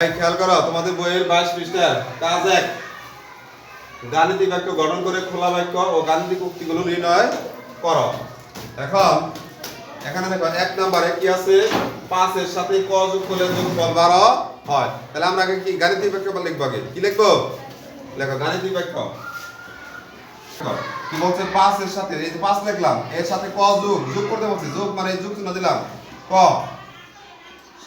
খেয়াল করো, তোমাদের বইয়ের বাইশ পৃষ্ঠার কাজ এক। গাণিতিক বাক্য গঠন করে খোলা বাক্য ও গাণিতিক উক্তিগুলো নির্ণয় করো। এখন, এখানে দেখো, এক নম্বরে কি আছে? পাঁচের সাথে ক যোগ করলে যোগফল বারো হয়। তাহলে আমরা কি গাণিতিক বাক্য লিখব আগে? কি লিখব? লেখো, গাণিতিক বাক্য। কি বলছে? পাঁচের সাথে, এই যে পাঁচ লিখলাম, এর সাথে ক যোগ যোগ করতে বলছে। যোগ মানে যোগ চিহ্ন দিলাম। ক?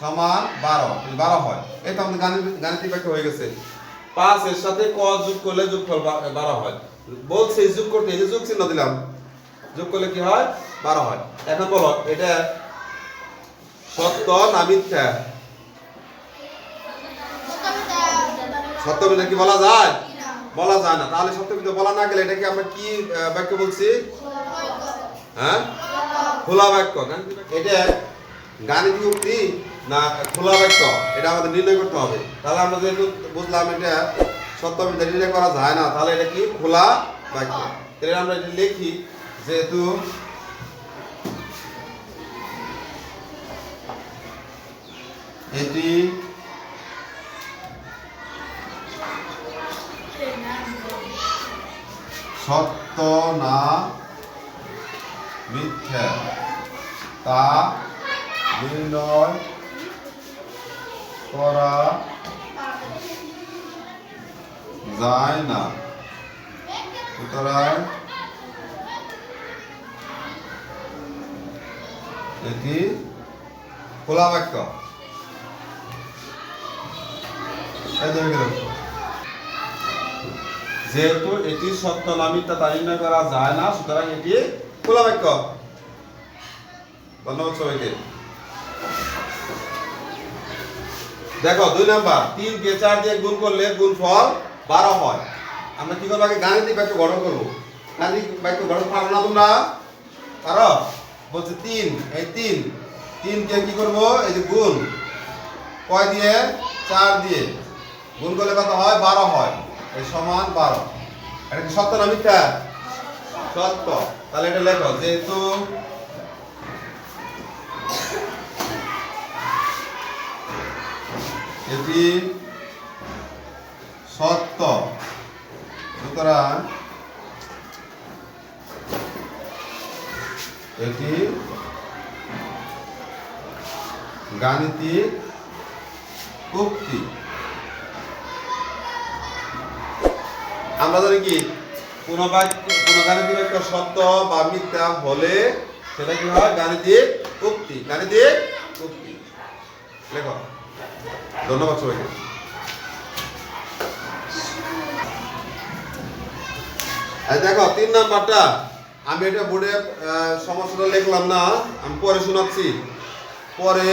সমান বারো এই বারো হয়। এটা আমাদের গাণিতিক বাক্য হয়ে গেছে। পাঁচ এর সাথে ক যোগ করলে যোগফল বারো হয়। বলছে এই যোগ করতে, এই যে যোগ চিহ্ন দিলাম, যোগ করলে কি হয়? বারো হয়। এখন বলো এটা সত্য না মিথ্যা? সত্য মিথ্যা কি বলা যায়? বলা যায় না। তাহলে সত্য বলা না গেলে এটা কি আমরা কি বাক্য বলছি? হ্যাঁ? খোলা বাক্য। এটা গাণিতিক উক্তি। না, খোলা বাক্য এটা আমাদের নির্ণয় করতে হবে। তাহলে আমরা যেহেতু বুঝলাম এটা সত্য মিথ্যা নির্ণয় করা যায় না, তাহলে এটা কি? খোলা বাক্য তাহলে আমরা এটা লিখি, যেহেতু এটি সত্য না মিথ্যা, তা নির্ণয় করা যায় না সুতরাং এটি খোলা বাক্য যেহেতু এটি সত্য না মিথ্যা করা যায় না সুতরাং এটি খোলা বাক্য ধন্যবাদ সবাইকে দেখো, দুই নাম্বার, তিন কে চার দিয়ে গুণ করলে গুণ ফল বারো হয়। আমরা কি করব আগে গাণিতিক বাক্য গঠন করব? গাণিতিক বাক্য গঠন পারো না তোমরা? পারো? বলছে তিন, এই তিন তিন কে কি করব? এই যে গুণ। কয় দিয়ে? চার দিয়ে। গুণ করলে কত হয়? বারো হয়। এই সমান বারো। এটা কি সত্য না মিথ্যা? সত্য। তাহলে এটা লেখো, যেহেতু এটি সত্য। সুতরাং এটি গাণিতিক উক্তি। আমরা জানি কি, কোন কোন গাণিতিক বাক্য সত্য বা মিথ্যা হলে সেটা কি হয়? গাণিতিক উক্তি গাণিতিক উক্তি। লেখো। ধন্যবাদ সবাইকে। দেখো, তিন নাম্বারটা। আমি এটা বোর্ডে সমস্যাটা লিখলাম না, আমি পরে শোনাচ্ছি। পরে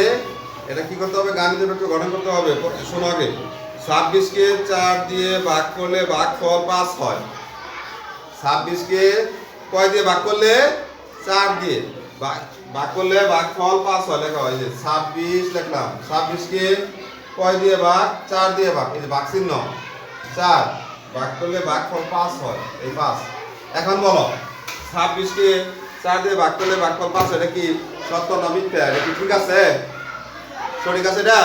এটা কি করতে হবে? গাণিত বাক্য গঠন করতে হবে শোনো আগে। ছাব্বিশকে চার দিয়ে ভাগ করলে ভাগ ফল পাঁচ হয়। ছাব্বিশকে কয় দিয়ে ভাগ করলে? চার দিয়ে। ভাগ করলে ভাগ ফল পাঁচ হয়, লেখা হয় যে ছাব্বিশ, লিখলাম। ছাব্বিশকে কয় দিয়ে ভাগ? চার দিয়ে ভাগ। এই যে ভাগ চিহ্ন চার। ভাগ করলে ভাগ ফল পাঁচ হয়। এই পাঁচ। এখন বলো ছাব্বিশকে চার দিয়ে ভাগ করলে ভাগ ফল পাঁচ এটা কি সত্য না মিথ্যা? এটা কি ঠিক আছে? সঠিক আছে এটা?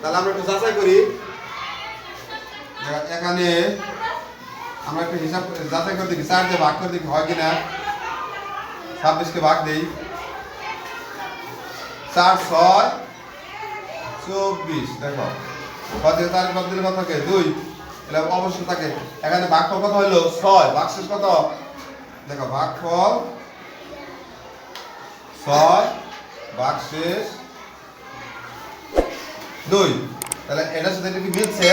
তাহলে আমরা একটু যাচাই করি। এখানে আমরা একটু হিসাব যাচাই করে দেখি, চার দিয়ে ভাগ করে দেখি হয় কিনা। ছাব্বিশকে ভাগ দেই। চার ছয় চব্বিশ, দেখো। চার কত দিলে কত থাকে? দুই। তাহলে অবশ্যই থাকে। এখানে ভাগফল কত হইল? ছয়। ভাগশেষ কত? দেখো ভাগফল ছয় ভাগশেষ দুই। তাহলে এটার সাথে এটা কি মিলছে?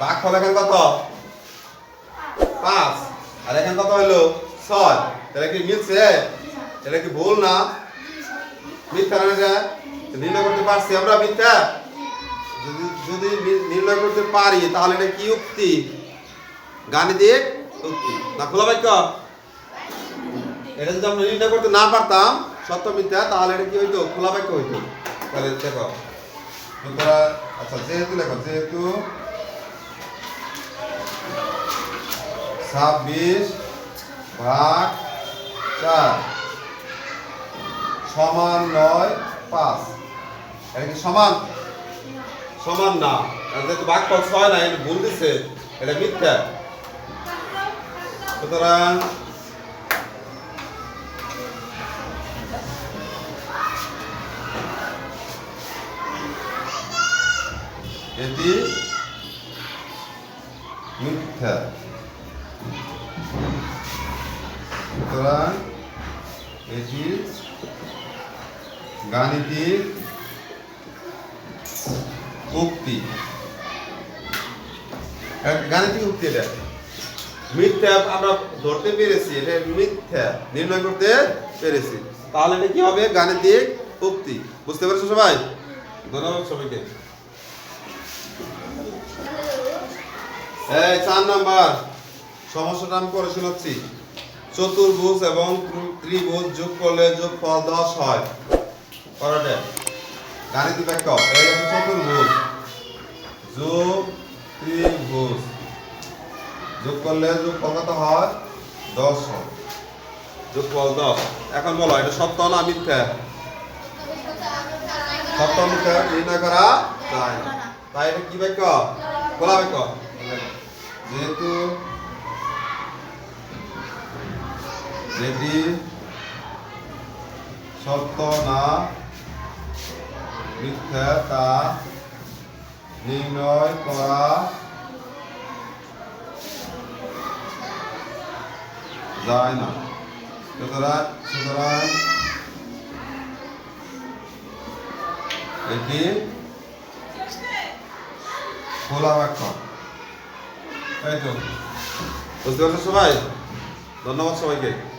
ভাগফল এখানে কত? পাঁচ। আর এখানে কত হইল? ছয়। তাহলে কি মিলছে? এটা কি ভুল না? মিথ্যা না এটা? নির্ণয় করতে পারছি আমরা মিথ্যা? যদি যদি নির্ণয় করতে পারি, তাহলে এটা কি উক্তি? গাণিতিক উক্তি। না, খোলা বাক্য? এটা যদি আমরা নির্ণয় করতে না পারতাম, সত্য মিথ্যা, তাহলে এটা কি হইতো? খোলা বাক্য হইতো। তাহলে দেখো তোমরা আচ্ছা যেহেতু লেখো যেহেতু ছাব্বিশ ভাগ চার সমান নয় পাঁচ। এটা কি সমান? সমান না। যেহেতু ভাগফল ছয় না এটা ভুল দিচ্ছে এটা মিথ্যা। সুতরাং এটি মিথ্যা। সুতরাং এটি গাণিতিক উক্তি। এক গাণিতিক উক্তি এটা। মিথ্যা আমরা ধরতে পেরেছি, এটা মিথ্যা নির্ণয় করতে পেরেছি। তাহলে এটা কি হবে? গাণিতিক উক্তি। বুঝতে সবাই? ধন্যবাদ সবাইকে। এই চার নাম্বার, সমস্যাটা আমি করে শোনাচ্ছি। চতুর্ভুজ এবং ত্রিভুজ যোগ করলে যোগ ফল দশ হয়। গাণিতিক বাক্য এই হচ্ছে চতুর্ভুজ যোগ ত্রিভুজ যোগ করলে যোগ কত হয় দশ হয়। যোগ ফল দশ। এখন বলো এটা সত্য না মিথ্যা? সত্য মিথ্যা নির্ণয় করা যায় না। তাই এটা কি বাক্য? বলা বাক্য। যেহেতু যেটি সত্য না মিথ্যা তা নির্ণয় করা যায় না। সুতরাং সুতরাং এটি খোলা বাক্য। এই তো। বুঝতে পারছ সবাই? ধন্যবাদ সবাইকে।